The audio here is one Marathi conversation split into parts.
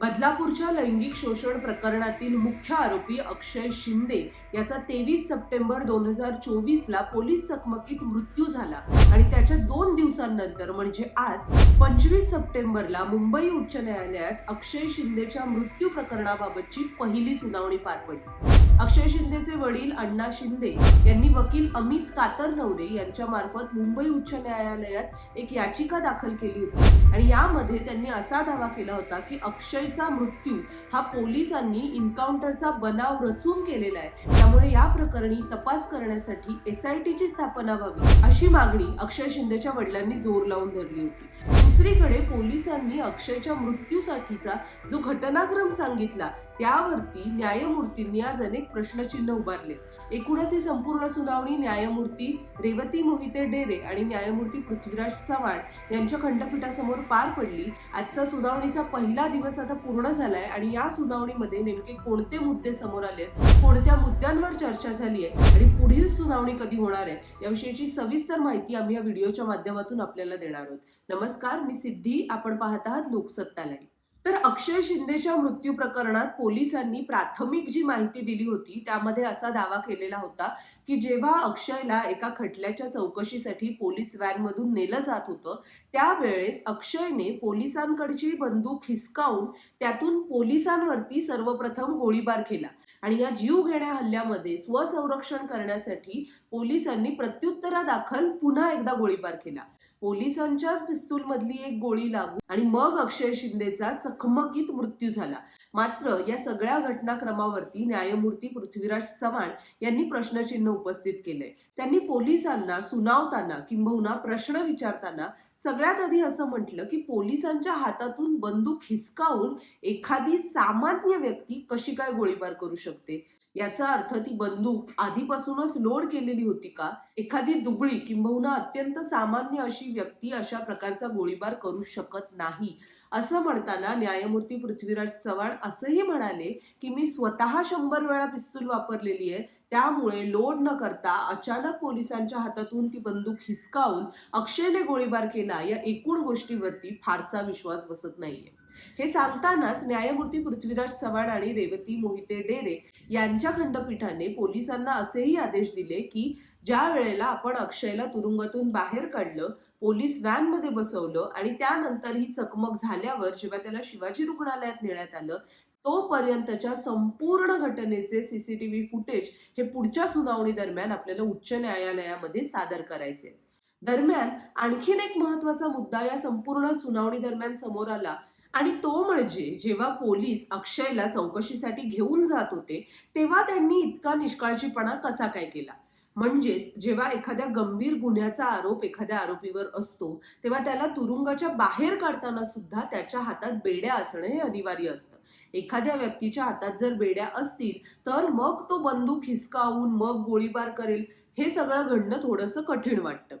बदलापूरच्या लैंगिक शोषण प्रकरणातील मुख्य आरोपी अक्षय शिंदे याचा तेवीस सप्टेंबर दोन हजार चोवीसला पोलीस चकमकीत मृत्यू झाला. आणि त्याच्या दोन दिवसांनंतर म्हणजे आज पंचवीस सप्टेंबरला मुंबई उच्च न्यायालयात अक्षय शिंदेच्या मृत्यू प्रकरणाबाबतची पहिली सुनावणी पार पडली. अक्षय शिंदेचे वडील अण्णा शिंदे यांनी वकील अमित कातरनवरे यांच्या मार्फत मुंबई उच्च न्यायालयात एक याचिका दाखल केली होती. आणि यामध्ये त्यांनी असा दावा केला होता की अक्षय महिलेचा मृत्यू हा पोलिसांनी इन्काउंटरचा बनाव रचून केलेला आहे. त्यामुळे या प्रकरणी तपास करण्यासाठी एस आय टीची स्थापना व्हावी अशी मागणी अक्षय शिंदेच्या वडिलांनी जोर लावून धरली होती. दुसरीकडे पोलिसांनी अक्षयच्या मृत्यूसाठीचा जो घटनाक्रम सांगितला त्यावरती न्यायमूर्तींनी आज अनेक प्रश्नचिन्ह उभारले. एकूणच ही संपूर्ण सुनावणी न्यायमूर्ती रेवती मोहिते डेरे आणि न्यायमूर्ती पृथ्वीराज चव्हाण यांच्या खंडपीठासमोर पार पडली. आजचा सुनावणीचा पहिला दिवस आता पूर्ण झालाय आणि या सुनावणीमध्ये नेमके कोणते मुद्दे समोर आले कोणत्या मुद्द्यांवर चर्चा झाली आहे आणि पुढील सुनावणी कधी होणार आहे याविषयीची सविस्तर माहिती आम्ही या व्हिडिओच्या माध्यमातून आपल्याला देणार आहोत. नमस्कार मी सिद्धी. आपण पाहत आहात लोकसत्ता लाईव्ह तर अक्षय शिंदेच्या मृत्यू प्रकरणात पोलिसांनी प्राथमिक जी माहिती दिली होती त्यामध्ये असा दावा केलेला होता की जेव्हा अक्षयला एका खटल्याच्या चौकशीसाठी पोलीस व्हॅनमधून नेलं जात होतं त्यावेळेस अक्षयने पोलिसांकडची बंदूक हिसकावून त्यातून पोलिसांवरती सर्वप्रथम गोळीबार केला. आणि या जीव घेण्या हल्ल्यामध्ये स्वसंरक्षण करण्यासाठी पोलिसांनी प्रत्युत्तरादाखल पुन्हा एकदा गोळीबार केला. पोलिसांच्याच पिस्तूल मधली एक गोळी लागू आणि मग अक्षय शिंदेचा चकमकीत मृत्यू झाला. मात्र या सगळ्या घटनाक्रमावरती न्यायमूर्ती पृथ्वीराज चव्हाण यांनी प्रश्नचिन्ह उपस्थित केलंय त्यांनी पोलिसांना सुनावताना किंबहुना प्रश्न विचारताना सगळ्यात आधी असं म्हटलं की पोलिसांच्या हातातून बंदूक हिसकावून एखादी सामान्य व्यक्ती कशी काय गोळीबार करू शकते? याचा अर्थ ती बंदूक आधीपासूनच लोड केलेली होती का? एखादी दुबळी किंबहुना अत्यंत सामान्य अशी व्यक्ती अशा प्रकारचा गोळीबार करू शकत नाही. असं म्हणताना न्यायमूर्ती पृथ्वीराज चव्हाण असंही म्हणाले की मी स्वतः शंभर वेळा पिस्तूल वापरलेली आहे. त्यामुळे लोड न करता अचानक पोलिसांच्या हातातून ती बंदूक हिसकावून अक्षयने गोळीबार केला या एकूण गोष्टीवरती फारसा विश्वास बसत नाहीये. हे सांगतानाच न्यायमूर्ती पृथ्वीराज चव्हाण आणि रेवती मोहिते डेरे यांच्या खंडपीठाने पोलिसांना असेही आदेश दिले की ज्या वेळेला आपण अक्षयला तुरुंगातून बाहेर काढलं पोलीस व्हॅनमध्ये बसवलं आणि त्यानंतर ही चकमक झाल्यावर जेव्हा त्याला शिवाजी रुग्णालयात नेण्यात आलं तोपर्यंतच्या संपूर्ण घटनेचे सीसीटीव्ही फुटेज हे पुढच्या सुनावणी दरम्यान आपल्याला उच्च न्यायालयामध्ये सादर करायचे. दरम्यान आणखीन एक महत्त्वाचा मुद्दा या संपूर्ण सुनावणी दरम्यान समोर आला आणि तो म्हणजे जेव्हा पोलीस अक्षयला चौकशीसाठी घेऊन जात होते तेव्हा त्यांनी इतका निष्काळजीपणा कसा काय केला? म्हणजेच जेव्हा एखाद्या गंभीर गुन्ह्याचा आरोप एखाद्या आरोपीवर असतो तेव्हा त्याला तुरुंगाच्या बाहेर काढताना सुद्धा त्याच्या हातात बेड्या असणं हे अनिवार्य असतं. एखाद्या व्यक्तीच्या हातात जर बेड्या असतील तर मग तो बंदूक हिसकावून मग गोळीबार करेल हे सगळं घडणं थोडंसं कठीण वाटतं.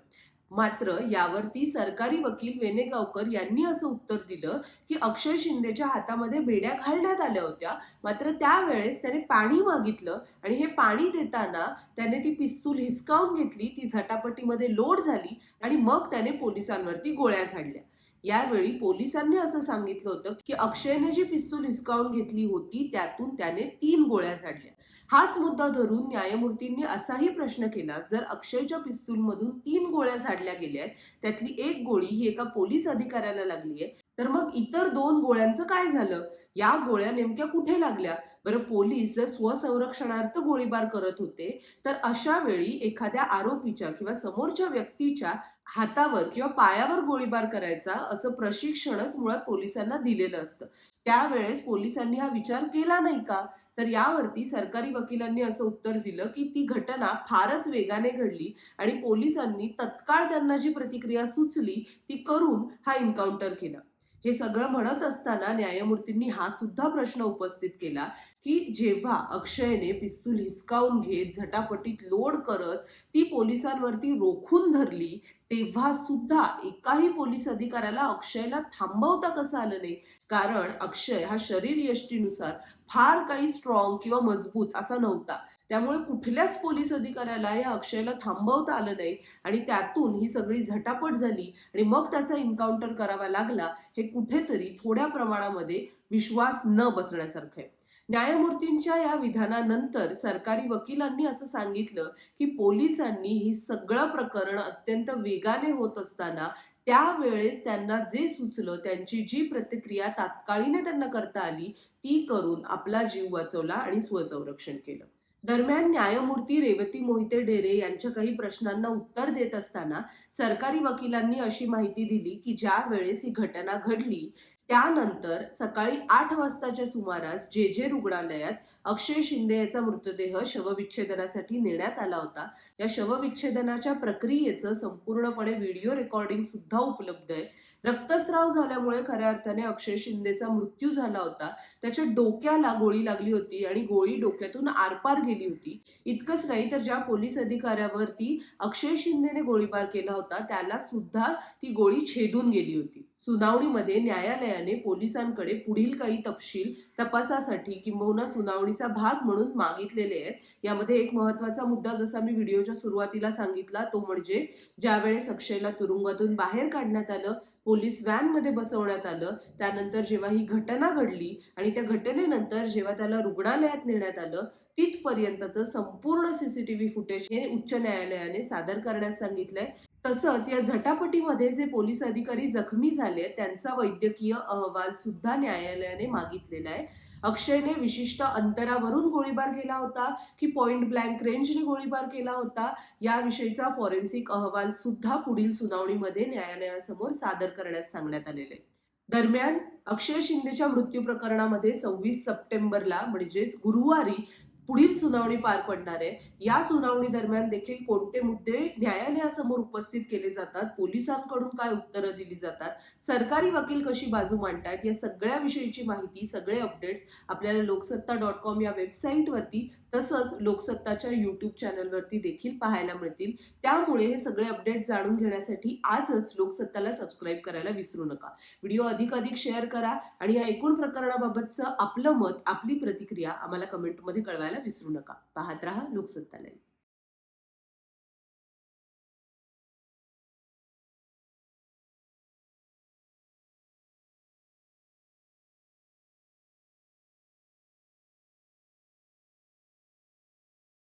मात्र यावरती सरकारी वकील वेनेगावकर यांनी असं उत्तर दिलं की अक्षय शिंदेच्या हातामध्ये बेड्या घालण्यात आल्या होत्या. मात्र त्यावेळेस त्याने पाणी मागितलं आणि हे पाणी देताना त्याने ती पिस्तूल हिसकावून घेतली ती झटापटीमध्ये लोड झाली आणि मग त्याने पोलिसांवरती गोळ्या झाडल्या. यावेळी पोलिसांनी असं सांगितलं होतं की अक्षयने जी पिस्तूल हिसकावून घेतली होती त्यातून त्याने तीन गोळ्या झाडल्या. हाच मुद्दा धरून न्यायमूर्तींनी असाही प्रश्न केला जर अक्षयच्या पिस्तूलमधून तीन गोळ्या झाडल्या गेल्या आहेत त्यातली एक गोळी ही एका पोलीस अधिकाऱ्याला लागली आहे तर मग इतर दोन गोळ्यांचं काय झालं? या गोळ्या नेमक्या कुठे लागल्या? बरं पोलीस जर स्वसंरक्षणार्थ गोळीबार करत होते तर अशा वेळी एखाद्या आरोपीच्या किंवा समोरच्या व्यक्तीच्या हातावर किंवा पायावर गोळीबार करायचा असं प्रशिक्षणच मुळात पोलिसांना दिलेलं असतं. त्यावेळेस पोलिसांनी हा विचार केला नाही का? तर यावरती सरकारी वकिलांनी असं उत्तर दिलं की ती घटना फारच वेगाने घडली आणि पोलिसांनी तत्काळ त्यांना जी प्रतिक्रिया सुचली ती करून हा एन्काउंटर केला. हे सगळं म्हणत असताना न्यायमूर्तींनी हा सुद्धा प्रश्न उपस्थित केला की जेव्हा अक्षयने पिस्तूल हिसकावून घेत झटापटीत लोड करत ती पोलिसांवरती रोखून धरली तेव्हा सुद्धा एकाही पोलीस अधिकाऱ्याला अक्षयला थांबवता कसं आलं नाही? कारण अक्षय हा शरीर यष्टीनुसार फार काही स्ट्रॉंग किंवा मजबूत असा नव्हता. त्यामुळे कुठल्याच पोलीस अधिकाऱ्याला या अक्षयला थांबवता आलं नाही आणि त्यातून ही सगळी झटापट झाली आणि मग त्याचा इन्काउंटर करावा लागला हे कुठेतरी थोड्या प्रमाणामध्ये विश्वास न बसण्यासारखं आहे. न्यायमूर्तींच्या या विधानानंतर सरकारी वकिलांनी असं सांगितलं की पोलिसांनी ही सगळं प्रकरण अत्यंत वेगाने होत असताना त्यावेळेस त्यांना जे सुचलं त्यांची जी प्रतिक्रिया तात्काळीने त्यांना करता आली ती करून आपला जीव वाचवला आणि स्वसंरक्षण केलं. दरम्यान न्यायमूर्ती रेवती मोहिते डेरे यांच्या काही प्रश्नांना उत्तर देत असताना सरकारी वकिलांनी अशी माहिती दिली की ज्या वेळेस ही घटना घडली त्यानंतर सकाळी आठ वाजताच्या सुमारास जे जे रुग्णालयात अक्षय शिंदे याचा मृतदेह शवविच्छेदनासाठी नेण्यात आला होता. या शवविच्छेदनाच्या प्रक्रियेचं संपूर्णपणे व्हिडिओ रेकॉर्डिंग सुद्धा उपलब्ध आहे. रक्तस्राव झाल्यामुळे खऱ्या अर्थाने अक्षय शिंदेचा मृत्यू झाला होता. त्याच्या डोक्याला गोळी लागली होती आणि गोळी डोक्यातून आरपार गेली होती. इतकंच नाही तर ज्या पोलीस अधिकाऱ्यावरती अक्षय शिंदेने गोळीबार केला होता त्याला सुद्धा ती गोळी छेदून गेली होती. सुनावणीमध्ये न्यायालयाने पोलिसांकडे पुढील काही तपशील तपासासाठी किंबहुना सुनावणीचा भाग म्हणून मागितलेले आहेत. यामध्ये एक महत्त्वाचा मुद्दा जसा मी व्हिडिओच्या सुरुवातीला सांगितला तो म्हणजे ज्यावेळेस अक्षयला तुरुंगातून बाहेर काढण्यात आलं पोलीस व्हॅनमध्ये बसवण्यात आलं त्यानंतर जेव्हा ही घटना घडली आणि त्या घटनेनंतर जेव्हा त्याला रुग्णालयात नेण्यात आलं तिथपर्यंतचं संपूर्ण सीसीटीव्ही फुटेज हे उच्च न्यायालयाने सादर करण्यास सांगितलंय. तसंच या झटापटीमध्ये जे पोलीस अधिकारी जखमी झाले त्यांचा वैद्यकीय अहवाल सुद्धा न्यायालयाने मागितलेला आहे. अक्षयने विशिष्ट अंतरावरून गोळीबार केला होता की पॉइंट ब्लँक रेंजने गोळीबार केला होता याविषयीचा फॉरेन्सिक अहवाल सुद्धा पुढील सुनावणीमध्ये न्यायालयासमोर सादर करण्यास सांगण्यात आलेले दरम्यान अक्षय शिंदेच्या मृत्यू प्रकरणामध्ये सव्वीस सप्टेंबरला म्हणजेच गुरुवारी पुढील सुनावणी पार पडणार आहे. या सुनावणी दरम्यान देखील कोणते मुद्दे न्यायालयासमोर उपस्थित केले जातात? पोलिसांकडून काय उत्तरं दिली जातात? सरकारी वकील कशी बाजू मांडतात या सगळ्या विषयीची माहिती सगळे अपडेट्स आपल्याला लोकसत्ता डॉट कॉम या वेबसाईटवरती तसंच लोकसत्ताच्या यूट्यूब चॅनलवरती देखील पाहायला मिळतील. त्यामुळे हे सगळे अपडेट्स जाणून घेण्यासाठी आजच लोकसत्ताला सबस्क्राईब करायला विसरू नका. व्हिडिओ अधिक अधिक शेअर करा आणि या एकूण प्रकरणाबाबतचं आपलं मत आपली प्रतिक्रिया आम्हाला कमेंटमध्ये कळवायला विसरू नका. पाहत रहा लोकसत्ता लाईव्ह